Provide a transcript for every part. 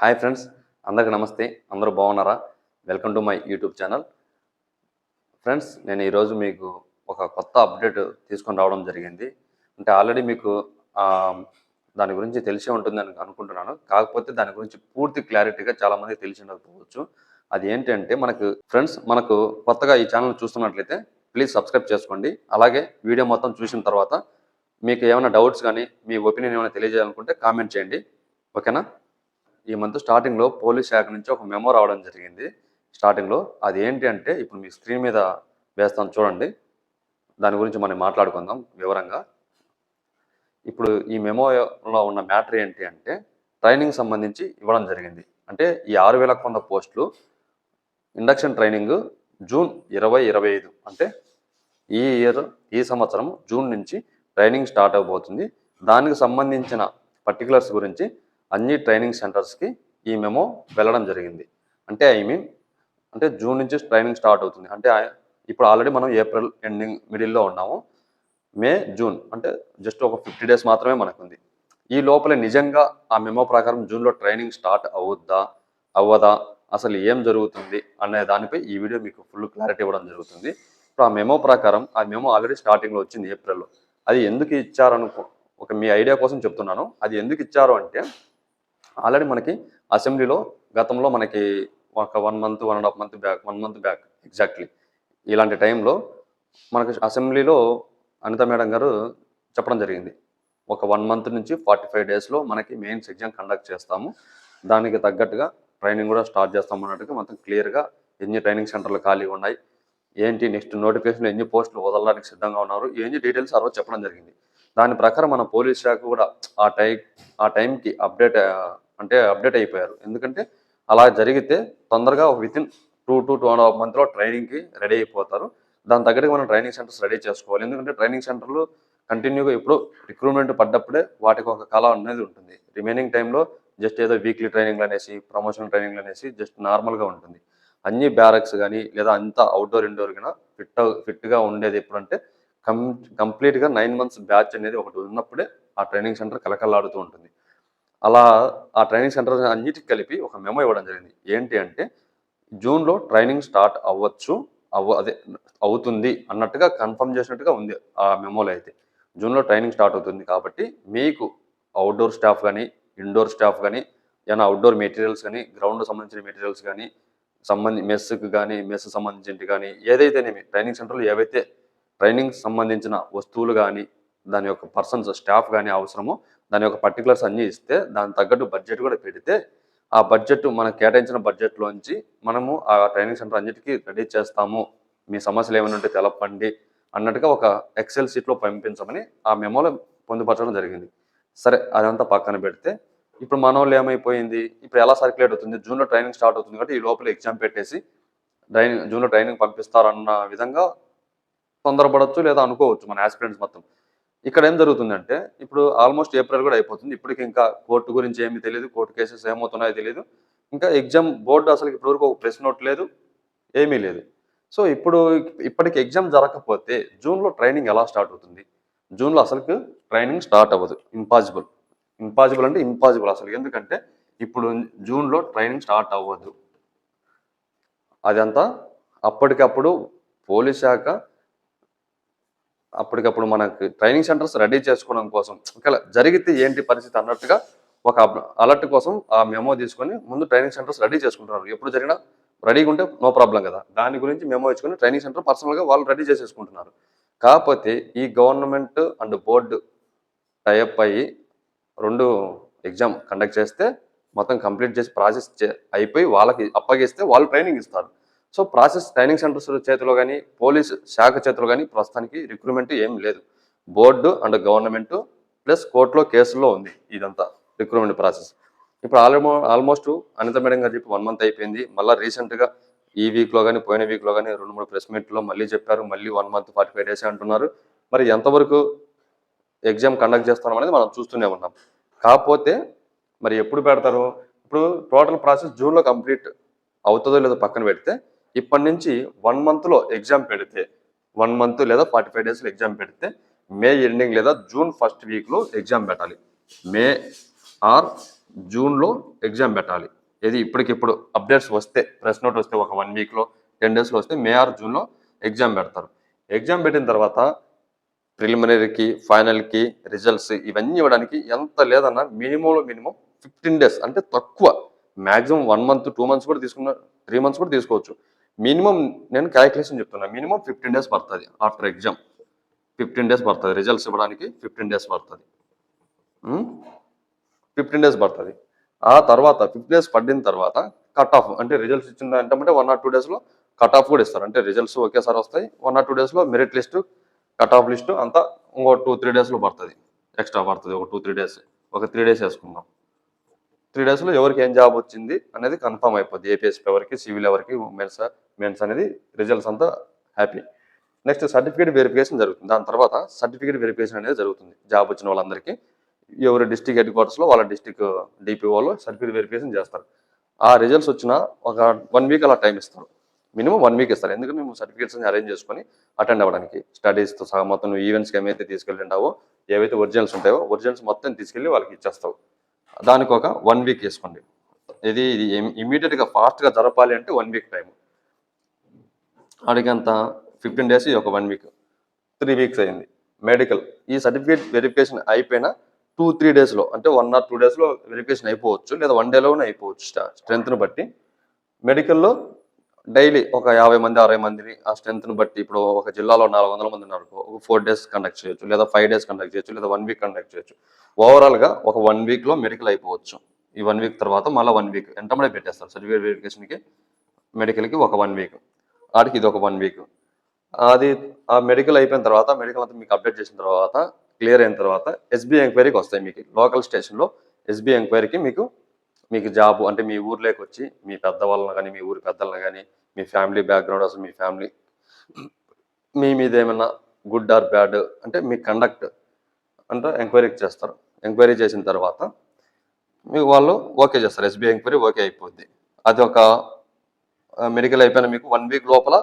Hi friends అందరికి నమస్తే. అందరూ బాగున్నారా? Welcome to my YouTube channel. Friends నేను ఈరోజు మీకు ఒక కొత్త అప్డేట్ తీసుకొని రావడం జరిగింది. అంటే ఆల్రెడీ మీకు దాని గురించి తెలిసే ఉంటుంది అని అనుకుంటున్నాను. కాకపోతే దాని గురించి పూర్తి క్లారిటీగా చాలామందికి తెలిసి ఉండకపోవచ్చు అది ఏంటంటే మనకు ఫ్రెండ్స్ మనకు కొత్తగా ఈ ఛానల్ చూస్తున్నట్లయితే ప్లీజ్ సబ్స్క్రైబ్ చేసుకోండి. అలాగే వీడియో మొత్తం చూసిన తర్వాత మీకు ఏమైనా డౌట్స్ కానీ మీ ఒపీనియన్ ఏమైనా తెలియజేయాలనుకుంటే కామెంట్ చేయండి. ఓకేనా? ఈ మంత్ స్టార్టింగ్లో పోలీస్ శాఖ నుంచి ఒక మెమో రావడం జరిగింది. స్టార్టింగ్లో అది ఏంటి అంటే ఇప్పుడు మీ స్క్రీన్ మీద వేస్తాను చూడండి. దాని గురించి మనం మాట్లాడుకుందాం వివరంగా. ఇప్పుడు ఈ మెమోలో ఉన్న మ్యాటర్ ఏంటి అంటే ట్రైనింగ్ సంబంధించి ఇవ్వడం జరిగింది. అంటే ఈ ఆరు వేల కొంత పోస్టులు ఇండక్షన్ ట్రైనింగ్ జూన్ ఇరవై ఇరవై ఐదు అంటే ఈ ఇయర్ ఈ సంవత్సరం జూన్ నుంచి ట్రైనింగ్ స్టార్ట్ అవబోతుంది దానికి సంబంధించిన పర్టికులర్స్ గురించి అన్ని ట్రైనింగ్ సెంటర్స్కి ఈ మెమో వెళ్ళడం జరిగింది. అంటే ఐ మీన్ అంటే జూన్ నుంచి ట్రైనింగ్ స్టార్ట్ అవుతుంది. అంటే ఇప్పుడు ఆల్రెడీ మనం ఏప్రిల్ ఎండింగ్ మిడిల్లో ఉన్నాము. మే జూన్ అంటే జస్ట్ ఒక ఫిఫ్టీ డేస్ మాత్రమే మనకుంది. ఈ లోపల నిజంగా ఆ మెమో ప్రకారం జూన్లో ట్రైనింగ్ స్టార్ట్ అవుద్దా అవ్వదా అసలు ఏం జరుగుతుంది అనే దానిపై ఈ వీడియో మీకు ఫుల్ క్లారిటీ ఇవ్వడం జరుగుతుంది. ఇప్పుడు ఆ మెమో ప్రకారం ఆ మెమో ఆల్రెడీ స్టార్టింగ్లో వచ్చింది ఏప్రిల్లో. అది ఎందుకు ఇచ్చారనుకో ఒక మీ ఐడియా కోసం చెప్తున్నాను. అది ఎందుకు ఇచ్చారు అంటే ఆల్రెడీ మనకి అసెంబ్లీలో గతంలో మనకి ఒక one month one and half month back one month back exactly ఇలాంటి టైంలో మనకు అసెంబ్లీలో అనిత మేడం గారు చెప్పడం జరిగింది. ఒక వన్ మంత్ నుంచి ఫార్టీ ఫైవ్ డేస్లో మనకి మెయిన్స్ ఎగ్జామ్ కండక్ట్ చేస్తాము. దానికి తగ్గట్టుగా ట్రైనింగ్ కూడా స్టార్ట్ చేస్తాం అన్నట్టుగా మొత్తం క్లియర్గా ఎన్ని ట్రైనింగ్ సెంటర్లు ఖాళీగా ఉన్నాయి ఏంటి నెక్స్ట్ నోటిఫికేషన్ ఎన్ని పోస్టులు వదలడానికి సిద్ధంగా ఉన్నారు ఏంటి డీటెయిల్స్ ఆ రోజు చెప్పడం జరిగింది. దాని ప్రకారం మన పోలీస్ శాఖ కూడా ఆ టై ఆ టైంకి అప్డేట్ అంటే అప్డేట్ అయిపోయారు. ఎందుకంటే అలా జరిగితే తొందరగా within two to two and half మంత్లో ట్రైనింగ్కి రెడీ అయిపోతారు. దాని తగ్గట్టుగా మనం ట్రైనింగ్ సెంటర్స్ రెడీ చేసుకోవాలి. ఎందుకంటే ట్రైనింగ్ సెంటర్లు కంటిన్యూగా ఇప్పుడు రిక్రూట్మెంట్ పడ్డప్పుడే వాటికి ఒక కళ అనేది ఉంటుంది. రిమైనింగ్ టైంలో జస్ట్ ఏదో వీక్లీ ట్రైనింగ్లు అనేసి ప్రమోషన్ ట్రైనింగ్లు అనేసి జస్ట్ నార్మల్గా ఉంటుంది. అన్ని బ్యారక్స్ కానీ లేదా అంతా అవుట్డోర్ ఇండోర్ కానీ ఫిట్ ఫిట్గా ఉండేది ఎప్పుడంటే కం కంప్లీట్గా నైన్ మంత్స్ బ్యాచ్ అనేది ఒకటి ఉన్నప్పుడే ఆ ట్రైనింగ్ సెంటర్ కలకలాడుతూ ఉంటుంది. అలా ఆ ట్రైనింగ్ సెంటర్ అన్నిటికి కలిపి ఒక మెమో ఇవ్వడం జరిగింది. ఏంటి అంటే జూన్లో ట్రైనింగ్ స్టార్ట్ అవ్వచ్చు అవ్వ అదే అవుతుంది అన్నట్టుగా కన్ఫర్మ్ చేసినట్టుగా ఉంది ఆ మెమోలో అయితే. జూన్లో ట్రైనింగ్ స్టార్ట్ అవుతుంది కాబట్టి మీకు అవుట్డోర్ స్టాఫ్ కానీ ఇండోర్ స్టాఫ్ కానీ ఏమైనా అవుట్డోర్ మెటీరియల్స్ కానీ గ్రౌండ్ సంబంధించిన మెటీరియల్స్ కానీ సంబంధి మెస్కి కానీ మెస్ సంబంధించి కానీ ఏదైతేనేమి ట్రైనింగ్ సెంటర్లో ఏవైతే ట్రైనింగ్ సంబంధించిన వస్తువులు కానీ దాని యొక్క పర్సన్స్ స్టాఫ్ కానీ అవసరమో దాని యొక్క పర్టికులర్స్ అన్నీ ఇస్తే దాని తగ్గట్టు బడ్జెట్ కూడా పెడితే ఆ బడ్జెట్ మనకు కేటాయించిన బడ్జెట్లోంచి మనము ఆ ట్రైనింగ్ సెంటర్ అన్నిటికీ రెడీ చేస్తాము. మీ సమస్యలు ఏమైనా ఉంటే తెలపండి అన్నట్టుగా ఒక ఎక్సెల్ షీట్లో పంపించమని ఆ మెమోలో పొందుపరచడం జరిగింది. సరే అదంతా పక్కన పెడితే ఇప్పుడు మన వాళ్ళు ఏమైపోయింది? ఇప్పుడు ఎలా సర్క్యులేట్ అవుతుంది? జూన్లో ట్రైనింగ్ స్టార్ట్ అవుతుంది కాబట్టి ఈ లోపల ఎగ్జామ్ పెట్టేసి ట్రైనింగ్ జూన్లో ట్రైనింగ్ పంపిస్తారు అన్న విధంగా తొందరపడవచ్చు లేదా అనుకోవచ్చు మన ఆస్పిరెంట్స్ మొత్తం. ఇక్కడ ఏం జరుగుతుందంటే ఇప్పుడు ఆల్మోస్ట్ ఏప్రిల్ కూడా అయిపోతుంది. ఇప్పటికి ఇంకా కోర్టు గురించి ఏమీ తెలియదు కోర్టు కేసెస్ ఏమవుతున్నాయో తెలియదు ఇంకా ఎగ్జామ్ బోర్డు అసలు ఇప్పటివరకు ఒక ప్రెస్ నోట్ లేదు ఏమీ లేదు. సో ఇప్పుడు ఇప్పటికి ఎగ్జామ్ జరగకపోతే జూన్లో ట్రైనింగ్ ఎలా స్టార్ట్ అవుతుంది? జూన్లో అసలుకి ట్రైనింగ్ స్టార్ట్ అవ్వదు. ఇంపాసిబుల్ ఇంపాసిబుల్ అంటే ఇంపాసిబుల్ అసలు ఎందుకంటే ఇప్పుడు జూన్లో ట్రైనింగ్ స్టార్ట్ అవ్వదు. అదంతా అప్పటికప్పుడు పోలీస్ శాఖ అప్పటికప్పుడు మనకి ట్రైనింగ్ సెంటర్స్ రెడీ చేసుకోవడం కోసం. ఒకవేళ జరిగితే ఏంటి పరిస్థితి అన్నట్టుగా ఒక అలర్ట్ కోసం ఆ మెమో తీసుకొని ముందు ట్రైనింగ్ సెంటర్స్ రెడీ చేసుకుంటున్నారు. ఎప్పుడు జరిగినా రెడీగా ఉంటే నో ప్రాబ్లం కదా. దాని గురించి మెమో ఇచ్చుకొని ట్రైనింగ్ సెంటర్ పర్సనల్గా వాళ్ళు రెడీ చేసేసుకుంటున్నారు. కాకపోతే ఈ గవర్నమెంట్ అండ్ బోర్డు టైప్ అయ్యి రెండు ఎగ్జామ్ కండక్ట్ చేస్తే మొత్తం కంప్లీట్ చేసి ప్రాసెస్ అయిపోయి వాళ్ళకి అప్పగిస్తే వాళ్ళు ట్రైనింగ్ ఇస్తారు. సో ప్రాసెస్ ట్రైనింగ్ సెంటర్స్ చేతిలో కానీ పోలీస్ శాఖ చేతిలో కానీ ప్రస్తుతానికి రిక్రూట్మెంట్ ఏం లేదు. బోర్డు అండ్ గవర్నమెంట్ ప్లస్ కోర్టులో కేసుల్లో ఉంది ఇదంతా రిక్రూట్మెంట్ ప్రాసెస్. ఇప్పుడు ఆల్మో ఆల్మోస్ట్ అనిత మేడం గారు చెప్పి వన్ మంత్ అయిపోయింది. మళ్ళీ రీసెంట్గా ఈ వీక్లో కానీ పోయిన వీక్లో కానీ రెండు మూడు ప్రెస్ మీట్లో మళ్ళీ చెప్పారు. మళ్ళీ one month forty five days అంటున్నారు. మరి ఎంతవరకు ఎగ్జామ్ కండక్ట్ చేస్తాం అనేది మనం చూస్తూనే ఉన్నాం. కాకపోతే మరి ఎప్పుడు పెడతారు? ఇప్పుడు టోటల్ ప్రాసెస్ జూన్లో కంప్లీట్ అవుతుందో లేదో పక్కన పెడితే ఇప్పటి నుంచి వన్ మంత్లో ఎగ్జామ్ పెడితే వన్ మంత్ లేదా ఫార్టీ ఫైవ్ డేస్లో ఎగ్జామ్ పెడితే మే ఎండింగ్ లేదా జూన్ ఫస్ట్ వీక్లో ఎగ్జామ్ పెట్టాలి. మే ఆర్ జూన్లో ఎగ్జామ్ పెట్టాలి. ఇది ఇప్పటికిప్పుడు అప్డేట్స్ వస్తే ప్రెస్ నోట్ వస్తే ఒక వన్ వీక్లో టెన్ డేస్లో వస్తే మే ఆర్ జూన్లో ఎగ్జామ్ పెడతారు. ఎగ్జామ్ పెట్టిన తర్వాత ప్రిలిమినరీకి ఫైనల్కి రిజల్ట్స్ ఇవన్నీ ఇవ్వడానికి ఎంత లేదన్నా మినిమంలో మినిమం ఫిఫ్టీన్ డేస్ అంటే తక్కువ. Maximum one month two months కూడా తీసుకున్న త్రీ మంత్స్ కూడా తీసుకోవచ్చు. మినిమం నేను క్యాలిక్యులేషన్ చెప్తున్నా మినిమం ఫిఫ్టీన్ డేస్ పడుతుంది ఆఫ్టర్ ఎగ్జామ్ ఫిఫ్టీన్ డేస్ పడుతుంది రిజల్ట్స్ ఇవ్వడానికి ఫిఫ్టీన్ డేస్ పడుతుంది. ఫిఫ్టీన్ డేస్ పడుతుంది. ఆ తర్వాత ఫిఫ్టీన్ డేస్ పడిన తర్వాత కట్ ఆఫ్ అంటే రిజల్ట్స్ ఇచ్చిన అంటే వన్ ఆర్ టూ డేస్లో కట్ ఆఫ్ కూడా ఇస్తారు. అంటే రిజల్ట్స్ ఒకేసారి వస్తాయి వన్ ఆర్ టూ డేస్లో merit list cut off list అంతా ఇంకో టూ త్రీ డేస్లో పడుతుంది. ఎక్స్ట్రా పడుతుంది ఒక టూ త్రీ డేస్ ఒక త్రీ డేస్ వేసుకుందాం. త్రీ డేస్లో ఎవరికి ఏం జాబ్ వచ్చింది అనేది కన్ఫర్మ్ అయిపోద్ది. ఏపీఎస్పీ ఎవరికి సివిల్ ఎవరికి మెన్స్ మెన్స్ అనేది రిజల్ట్స్ అంతా హ్యాపీ నెక్స్ట్ సర్టిఫికేట్ వెరిఫికేషన్ జరుగుతుంది. దాని తర్వాత సర్టిఫికేట్ వెరిఫికేషన్ అనేది జరుగుతుంది. జాబ్ వచ్చిన వాళ్ళందరికీ. ఎవరు డిస్టిక్ హెడ్ క్వార్టర్స్లో వాళ్ళ డిస్టిక్ డిపిఓలో సర్టిఫికేట్ వెరిఫికేషన్ చేస్తారు. ఆ రిజల్ట్స్ వచ్చిన ఒక వన్ వీక్ అలా టైం ఇస్తారు. మినిమం వన్ వీక్ ఇస్తారు. ఎందుకంటే మేము సర్టిఫికేట్స్ అన్ని అరేంజ్ చేసుకొని అటెండ్ అవ్వడానికి స్టడీస్తో సహా మొత్తం నువ్వు ఈవెంట్స్కి ఏమైతే తీసుకెళ్ళింటావో ఏవైతే ఒరిజినల్స్ ఉంటాయో ఒరిజినల్స్ మొత్తం తీసుకెళ్ళి వాళ్ళకి ఇచ్చేస్తావు. దానికి ఒక వన్ వీక్ వేసుకోండి. ఇది ఇది ఇమీడియట్గా ఫాస్ట్గా జరపాలి అంటే వన్ వీక్ టైం అడిగంత ఫిఫ్టీన్ డేస్ ఒక వన్ వీక్ త్రీ వీక్స్ అయింది. మెడికల్ ఈ సర్టిఫికేట్ వెరిఫికేషన్ అయిపోయిన టూ త్రీ డేస్లో అంటే వన్ ఆర్ టూ డేస్లో వెరిఫికేషన్ అయిపోవచ్చు లేదా వన్ డేలోనే అయిపోవచ్చు స్ట్రెంత్ను బట్టి. మెడికల్లో డైలీ ఒక యాభై మంది అరవై మందిని ఆ స్ట్రెంత్ను బట్టి ఇప్పుడు ఒక జిల్లాలో నాలుగు వందల మంది ఉన్నారు ఒక ఫోర్ డేస్ కండక్ట్ చేయొచ్చు లేదా ఫైవ్ డేస్ కండక్ట్ చేయొచ్చు లేదా వన్ వీక్ కండక్ట్ చేయొచ్చు. ఓవరాల్గా ఒక వన్ వీక్లో మెడికల్ అయిపోవచ్చు. ఈ వన్ వీక్ తర్వాత మళ్ళీ వన్ వీక్ ఎంటమడే పెట్టేస్తారు. సర్టిఫికేట్ వెరిఫికేషన్కి మెడికల్కి ఒక వన్ వీక్ ఆడికి ఇది ఒక వన్ వీక్ అది ఆ మెడికల్ అయిపోయిన తర్వాత మెడికల్ అంతా మీకు అప్డేట్ చేసిన తర్వాత క్లియర్ అయిన తర్వాత ఎస్బీఐ ఎంక్వైరీకి వస్తాయి మీకు. లోకల్ స్టేషన్లో ఎస్బీఐ ఎంక్వైరీకి మీకు మీకు జాబ్ అంటే మీ ఊర్లోకి వచ్చి మీ పెద్దవాళ్ళని కానీ మీ ఊరి పెద్దలను కానీ మీ ఫ్యామిలీ బ్యాక్గ్రౌండ్ అసలు మీ ఫ్యామిలీ మీ మీద ఏమైనా గుడ్ ఆర్ బ్యాడ్ అంటే మీ కండక్ట్ అంటే ఎంక్వైరీ చేస్తారు. ఎంక్వైరీ చేసిన తర్వాత మీకు వాళ్ళు ఓకే చేస్తారు. ఎస్బీఐ ఎంక్వైరీ ఓకే అయిపోద్ది. అది ఒక మెడికల్ అయిపోయిన మీకు వన్ వీక్ లోపల.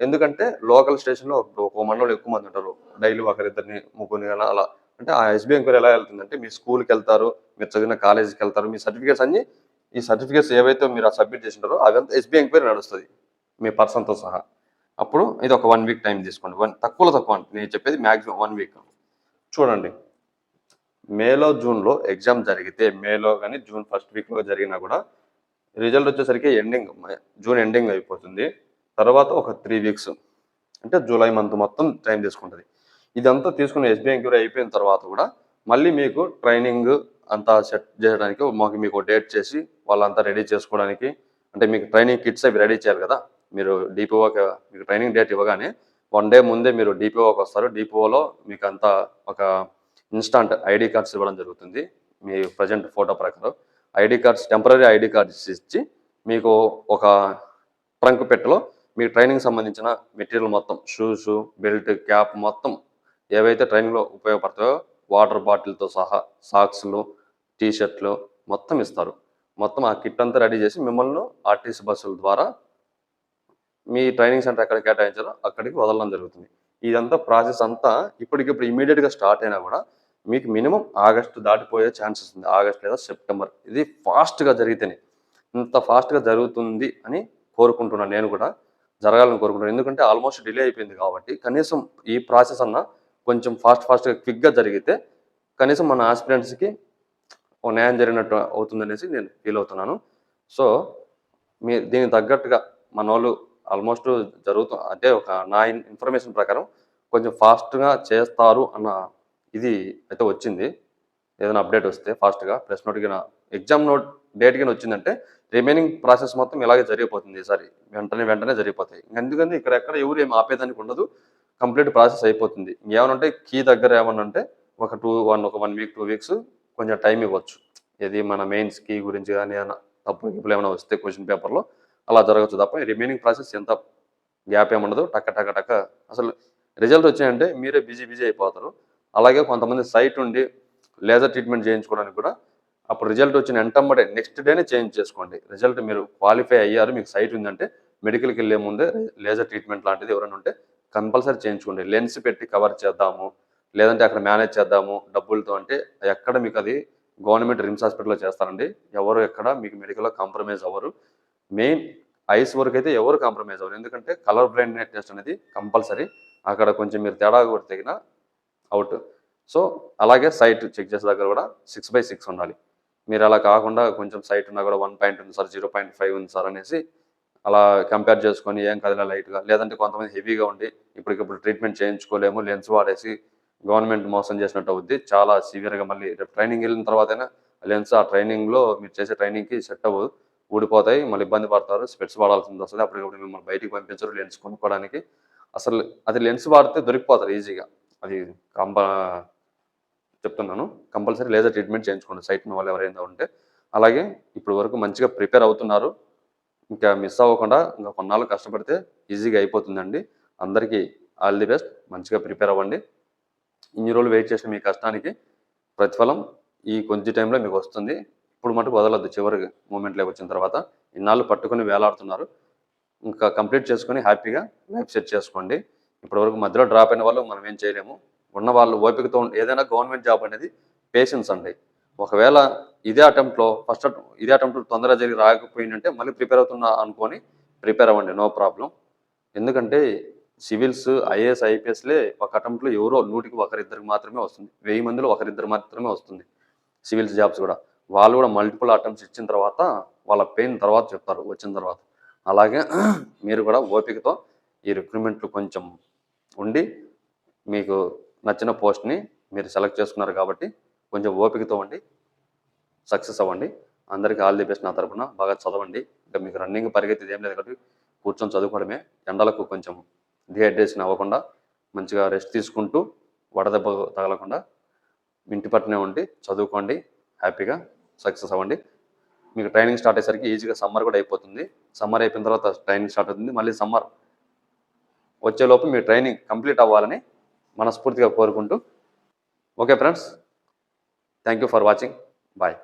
ఎందుకంటే లోకల్ స్టేషన్లో ఒక మండలం ఎక్కువ మంది ఉంటారు. డైలీ ఒకరిద్దరిని ముగ్గురిని కానీ అలా. అంటే ఆ ఎస్బీఐ ఎంక్వైరీ ఎలా వెళ్తుందంటే మీ స్కూల్కి వెళ్తారు మీరు చదివిన కాలేజీకి వెళ్తారు మీ సర్టిఫికేట్స్ అన్ని ఈ సర్టిఫికేట్స్ ఏవైతే మీరు సబ్మిట్ చేసింటారో అవంతా ఎస్బీఐ ఎంక్వైరీ నడుస్తుంది. మీ పర్సన్తో సహా. అప్పుడు ఇది ఒక వన్ వీక్ టైం తీసుకోండి. వన్ తక్కువలో తక్కువ అంటే నేను చెప్పేది మ్యాక్సిమం వన్ వీక్ చూడండి. మేలో జూన్లో ఎగ్జామ్ జరిగితే మేలో కానీ జూన్ ఫస్ట్ వీక్లో జరిగినా కూడా రిజల్ట్ వచ్చేసరికి ఎండింగ్ జూన్ ఎండింగ్ అయిపోతుంది. తర్వాత ఒక త్రీ వీక్స్ అంటే జూలై మంత్ మొత్తం టైం తీసుకుంటుంది. ఇదంతా తీసుకుని ఎస్బీఐ ఎంక్వైరీ అయిపోయిన తర్వాత కూడా మళ్ళీ మీకు ట్రైనింగ్ అంతా సెట్ చేయడానికి మాకు మీకు డేట్ చేసి వాళ్ళంతా రెడీ చేసుకోవడానికి అంటే మీకు ట్రైనింగ్ కిట్స్ అవి రెడీ చేయాలి కదా. మీరు డిపిఓకి మీకు ట్రైనింగ్ డేట్ ఇవ్వగానే వన్ డే ముందే మీరు డిపిఓకి వస్తారు. డిపిఓలో మీకు అంతా ఒక ఇన్స్టాంట్ ఐడి కార్డ్స్ ఇవ్వడం జరుగుతుంది. మీ ప్రజెంట్ ఫోటో ప్రకారం. ID cards temporary ID cards ఇచ్చి మీకు ఒక ట్రంక్ పెట్టలో మీ ట్రైనింగ్ సంబంధించిన మెటీరియల్ మొత్తం షూస్ బెల్ట్ క్యాప్ మొత్తం ఏవైతే ట్రైనింగ్లో ఉపయోగపడతాయో వాటర్ బాటిల్తో సహా సాక్స్లు టీషర్ట్లు మొత్తం ఇస్తారు. మొత్తం ఆ కిట్ అంతా రెడీ చేసి మిమ్మల్ని ఆర్టీసీ బస్సుల ద్వారా మీ ట్రైనింగ్ సెంటర్ ఎక్కడ కేటాయించారో అక్కడికి వదలడం జరుగుతుంది. ఇదంతా ప్రాసెస్ అంతా ఇప్పటికిప్పుడు ఇమీడియట్గా స్టార్ట్ అయినా కూడా మీకు మినిమం ఆగస్టు దాటిపోయే ఛాన్సెస్ ఉంది. ఆగస్ట్ లేదా సెప్టెంబర్. ఇది ఫాస్ట్గా జరిగితేనే. ఇంత ఫాస్ట్గా జరుగుతుంది అని కోరుకుంటున్నాను నేను కూడా. జరగాలని కోరుకుంటున్నాను. ఎందుకంటే ఆల్మోస్ట్ డిలే అయిపోయింది కాబట్టి కనీసం ఈ ప్రాసెస్ అన్న కొంచెం ఫాస్ట్ ఫాస్ట్గా క్విక్గా జరిగితే కనీసం మన ఆస్పిరెంట్స్కి ఓ న్యాయం జరిగినట్టు అవుతుందనేసి నేను ఫీల్ అవుతున్నాను. సో మీ దీనికి తగ్గట్టుగా మన వాళ్ళు ఆల్మోస్ట్ జరుగుతూ అంటే ఒక నా ఇన్ఫర్మేషన్ ప్రకారం కొంచెం ఫాస్ట్గా చేస్తారు అన్న ఇది అయితే వచ్చింది. ఏదైనా అప్డేట్ వస్తే ఫాస్ట్గా ప్రెస్ నోట్కి ఎగ్జామ్ నోట్ డేట్ కింద వచ్చిందంటే రిమైనింగ్ ప్రాసెస్ మొత్తం ఇలాగే జరిగిపోతుంది ఈసారి. వెంటనే వెంటనే జరిగిపోతాయి. ఎందుకంటే ఇక్కడ ఎక్కడ ఎవరు ఏమి ఆపేదానికి ఉండదు. కంప్లీట్ ప్రాసెస్ అయిపోతుంది. ఏమనంటే ఉంటే కీ దగ్గర ఏమన్నా ఒక టూ వన్ ఒక వన్ వీక్ టూ వీక్స్ కొంచెం టైం ఇవ్వచ్చు. ఇది మన మెయిన్స్ కీ గురించి కానీ ఏమైనా తప్పు గిప్పులు ఏమైనా వస్తే క్వశ్చన్ పేపర్లో అలా జరగచ్చు తప్ప రిమైనింగ్ ప్రాసెస్ ఎంత గ్యాప్ ఏముండదు టక్క టక్క టక్క. అసలు రిజల్ట్ వచ్చాయంటే మీరే బిజీ బిజీ అయిపోతారు. అలాగే కొంతమంది సైట్ ఉండి లేజర్ ట్రీట్మెంట్ చేయించుకోవడానికి కూడా అప్పుడు రిజల్ట్ వచ్చిన వెంటమ్మడే నెక్స్ట్ డేనే చేంజ్ చేసుకోండి. రిజల్ట్ మీరు క్వాలిఫై అయ్యారు మీకు సైట్ ఉందంటే మెడికల్కి వెళ్ళే ముందే లేజర్ ట్రీట్మెంట్ లాంటిది ఎవరైనా ఉంటే కంపల్సరీ చేయించుకోండి. లెన్స్ పెట్టి కవర్ చేద్దాము లేదంటే అక్కడ మేనేజ్ చేద్దాము డబ్బులతో అంటే ఎక్కడ మీకు అది గవర్నమెంట్ రిమ్స్ హాస్పిటల్లో చేస్తారండి. ఎవరు ఎక్కడ మీకు మెడికల్లో కాంప్రమైజ్ అవ్వరు. మెయిన్ ఐస్ వరకు అయితే ఎవరు కాంప్రమైజ్ అవ్వరు. ఎందుకంటే కలర్ బ్లైండ్ టెస్ట్ అనేది కంపల్సరీ. అక్కడ కొంచెం మీరు తేడా కూడా తగిన అవుట్. సో అలాగే సైట్ చెక్ చేసే దగ్గర కూడా సిక్స్ బై సిక్స్ ఉండాలి. మీరు అలా కాకుండా కొంచెం సైట్ ఉన్నా కూడా వన్ పాయింట్ ఉంది సార్ జీరో పాయింట్ ఫైవ్ ఉంది సార్ అనేసి అలా కంపేర్ చేసుకొని ఏం కదిలా లైట్గా లేదంటే కొంతమంది హెవీగా ఉండి ఇప్పటికిప్పుడు ట్రీట్మెంట్ చేయించుకోలేము లెన్స్ వాడేసి గవర్నమెంట్ మోసం చేసినట్టు అవుద్ది. చాలా సివియర్గా మళ్ళీ రేపు ట్రైనింగ్ వెళ్ళిన తర్వాతైనా లెన్స్ ఆ ట్రైనింగ్లో మీరు చేసే ట్రైనింగ్కి సెట్ అవ్వదు ఊడిపోతాయి మళ్ళీ ఇబ్బంది పడతారు స్పెట్స్ వాడాల్సింది వస్తుంది. అప్పటికప్పుడు మిమ్మల్ని బయటికి పంపించరు లెన్స్ కొనుక్కోవడానికి. అసలు అది లెన్స్ వాడితే దొరికిపోతారు ఈజీగా. అది కంప చెప్తున్నాను. కంపల్సరీ లేజర్ ట్రీట్మెంట్ చేయించుకోండి. సైట్ వాళ్ళు ఎవరైనా ఉంటే. అలాగే ఇప్పుడు వరకు మంచిగా ప్రిపేర్ అవుతున్నారు. ఇంకా మిస్ అవ్వకుండా ఇంకా కొన్నాళ్ళు కష్టపడితే ఈజీగా అయిపోతుందండి. అందరికీ ఆల్ ది బెస్ట్. మంచిగా ప్రిపేర్ అవ్వండి. ఇన్ని రోజులు వెయిట్ చేసిన మీ కష్టానికి ప్రతిఫలం ఈ కొంచెం టైంలో మీకు వస్తుంది. ఇప్పుడు మటుకు వదలద్దు. చివరి మూమెంట్లోకి వచ్చిన తర్వాత ఇన్నాళ్ళు పట్టుకొని వేలాడుతున్నారు. ఇంకా కంప్లీట్ చేసుకొని హ్యాపీగా లైఫ్ సెట్ చేసుకోండి. ఇప్పటివరకు మధ్యలో డ్రాప్ అయిన వాళ్ళు మనం ఏం చేయలేము. ఉన్న వాళ్ళు ఓపికతో ఏదైనా గవర్నమెంట్ జాబ్ అనేది పేషెన్స్ అండి. ఒకవేళ ఇదే అటెంప్ట్లో ఫస్ట్ ఇదే అటెంప్ట్ తొందరగా జరిగి రాకపోయిందంటే మళ్ళీ ప్రిపేర్ అవుతున్నా అనుకొని ప్రిపేర్ అవ్వండి నో ప్రాబ్లం ఎందుకంటే సివిల్స్ ఐఏఎస్ ఐపీఎస్లే ఒక అటెంప్ట్లో ఎవరో నూటికి ఒకరిద్దరికి మాత్రమే వస్తుంది. వెయ్యి మందిలో ఒకరిద్దరు మాత్రమే వస్తుంది సివిల్స్ జాబ్స్ కూడా. వాళ్ళు కూడా మల్టిపుల్ అటెంప్ట్స్ ఇచ్చిన తర్వాత వాళ్ళ పెయిన్ తర్వాత చెప్తారు వచ్చిన తర్వాత. అలాగే మీరు కూడా ఓపికతో ఈ రిక్రూట్మెంట్లు కొంచెం ఉండి మీకు నచ్చిన పోస్ట్ని మీరు సెలెక్ట్ చేసుకున్నారు కాబట్టి కొంచెం ఓపికతో ఉండి సక్సెస్ అవ్వండి. అందరికీ ఆల్ ది బెస్ట్ నా తరపున. బాగా చదవండి. ఇంకా మీకు రన్నింగ్ పరిగెత్తి ఏం లేదు కాబట్టి కూర్చొని చదువుకోవడమే. ఎండలకు కొంచెం డిహైడ్రేషన్ అవ్వకుండా మంచిగా రెస్ట్ తీసుకుంటూ వడదెబ్బ తగలకుండా ఇంటి పట్టునే ఉండి చదువుకోండి. హ్యాపీగా సక్సెస్ అవ్వండి. మీకు ట్రైనింగ్ స్టార్ట్ అయ్యేసరికి ఈజీగా సమ్మర్ కూడా అయిపోతుంది. సమ్మర్ అయిపోయిన తర్వాత ట్రైనింగ్ స్టార్ట్ అవుతుంది. మళ్ళీ సమ్మర్ వచ్చేలోపు మీ ట్రైనింగ్ కంప్లీట్ అవ్వాలని మనస్ఫూర్తిగా కోరుకుంటూ. Okay friends thank you for watching. Bye.